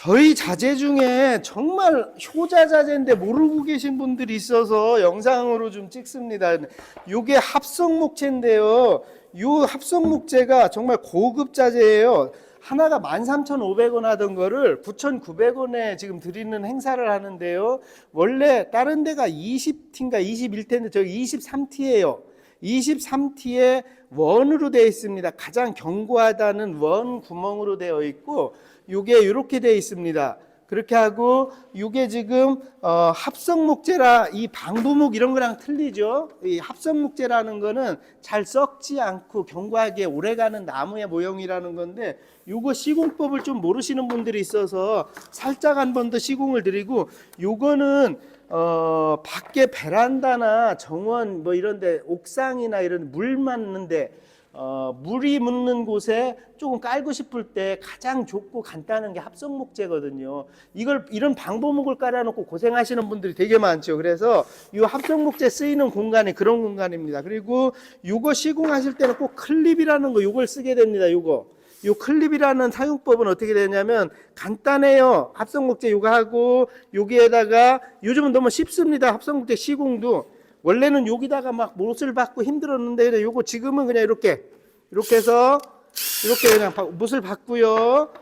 저희 자재 중에 정말 효자 자재인데 모르고 계신 분들이 있어서 영상으로 좀 찍습니다. 요게 합성 목재인데요. 요 합성 목재가 정말 고급 자재예요. 하나가 13,500원 하던 거를 9,900원에 지금 드리는 행사를 하는데요. 원래 다른 데가 20T인가 21T인데 저기 23T예요. 23T에 원으로 되어 있습니다. 가장 견고하다는 원 구멍으로 되어 있고 요게 이렇게 되어 있습니다. 그렇게 하고 요게 지금 어, 합성 목재라 이 방부목 이런 거랑 틀리죠. 이 합성 목재라는 거는 잘 썩지 않고 견고하게 오래가는 나무의 모형이라는 건데 요거 시공법을 좀 모르시는 분들이 있어서 살짝 한 번 더 시공을 드리고 요거는 어, 밖에 베란다나 정원 뭐 이런데 옥상이나 이런 물 맞는데 어, 물이 묻는 곳에 조금 깔고 싶을 때 가장 좁고 간단한 게 합성 목재거든요. 이걸 이런 방부목을 깔아놓고 고생하시는 분들이 되게 많죠. 그래서 이 합성 목재 쓰이는 공간이 그런 공간입니다. 그리고 요거 시공하실 때는 꼭 클립이라는 거 요걸 쓰게 됩니다. 요거. 요 클립이라는 사용법은 어떻게 되냐면 간단해요. 합성 목재 요거 하고 여기에다가 요즘은 너무 쉽습니다. 합성 목재 시공도 원래는 여기다가 막 못을 받고 힘들었는데 요거 지금은 그냥 이렇게 이렇게 해서 이렇게 그냥 바- 못을 받고요.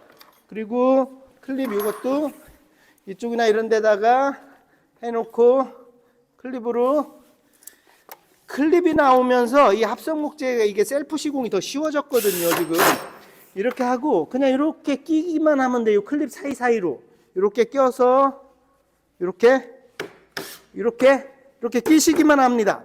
그리고 클립 요것도 이쪽이나 이런 데다가 해놓고 클립으로 클립이 나오면서 이 합성 목재가 이게 셀프 시공이 더 쉬워졌거든요, 지금. 이렇게 하고 그냥 이렇게 끼기만 하면 돼요. 클립 사이사이로. 이렇게 껴서 이렇게 이렇게 이렇게 끼시기만 합니다.